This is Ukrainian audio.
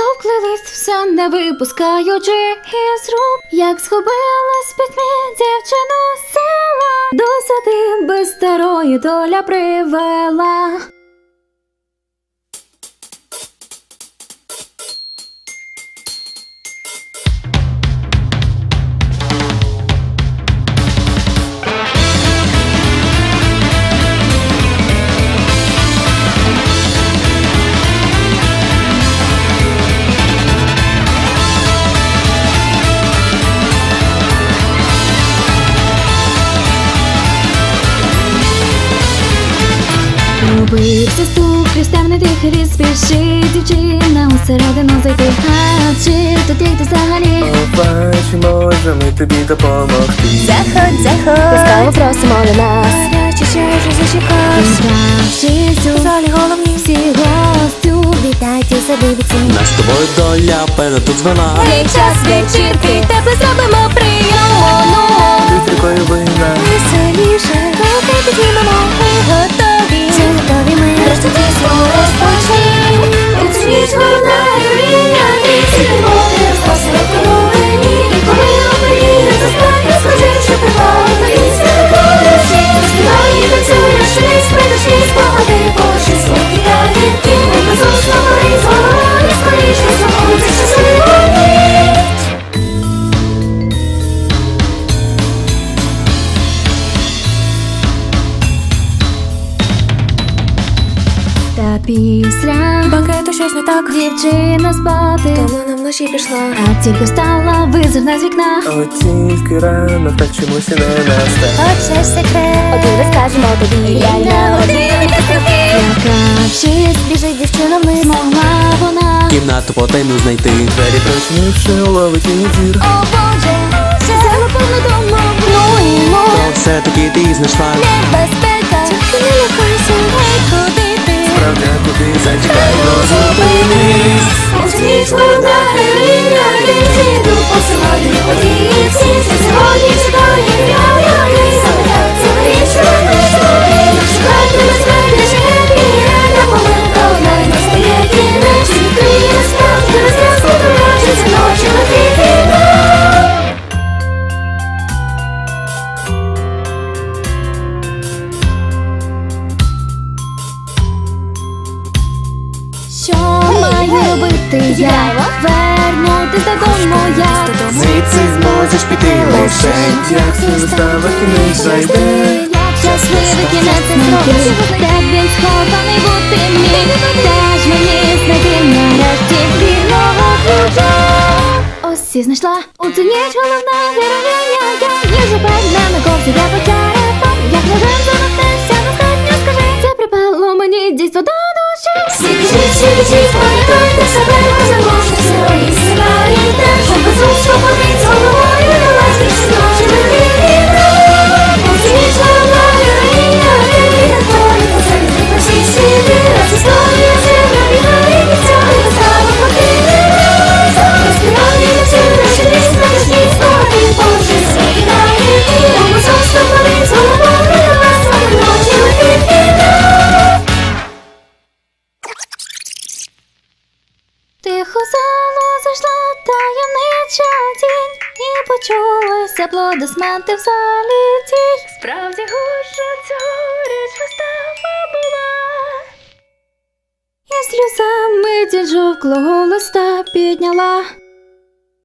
Жовклий лист все не випускаючи із рук, як схопилась пітьмі дівчину села, до сади без старої доля привела. Робився стук, крізь темний тихий ліс спішить дівчина усередину зайти. А чи тут є взагалі? Побач, може ми тобі допомогти. Заходь, заходь, ласкаво просимо до нас. Гарячі ще вже зачекався. Зібравшись у залі головні всі гостю, вітайте всіх. Нас з тобою доля певно тут звела. Під час вечірки тебе зробимо прийому. Після Банкету щось не так, дівчина спати, тому нам вночі пішла. а тільки встала визирна з вікна. От тільки рано, так чомусь і не настав. Хочеш секрет? Один розкажемо тобі, я на один Лякавшись, Біжить дівчина вниз. змогла вона. Кімнату потайну знайти. Двері прочинивши, ловить її зір. О Боже, залопав на дому, ну і ну, То все-таки ти знайшла. небезпека. 在这快乐的背。Робити я? Вернутись додому я Звідси зможеш піти лише, як вистава кінець зайде. Щасливий кінець знайти Де він схований бути міг. Теж мені знайти нарешті вільного ключа Ось і знайшла у цю ніч головна героїня Я їжу перед нами ковці я почара Як ножем почулися аплодисменти в залі. Цій. Справді гуща цьогоріч вистава була. І сльозами тінь жовклого листа підняла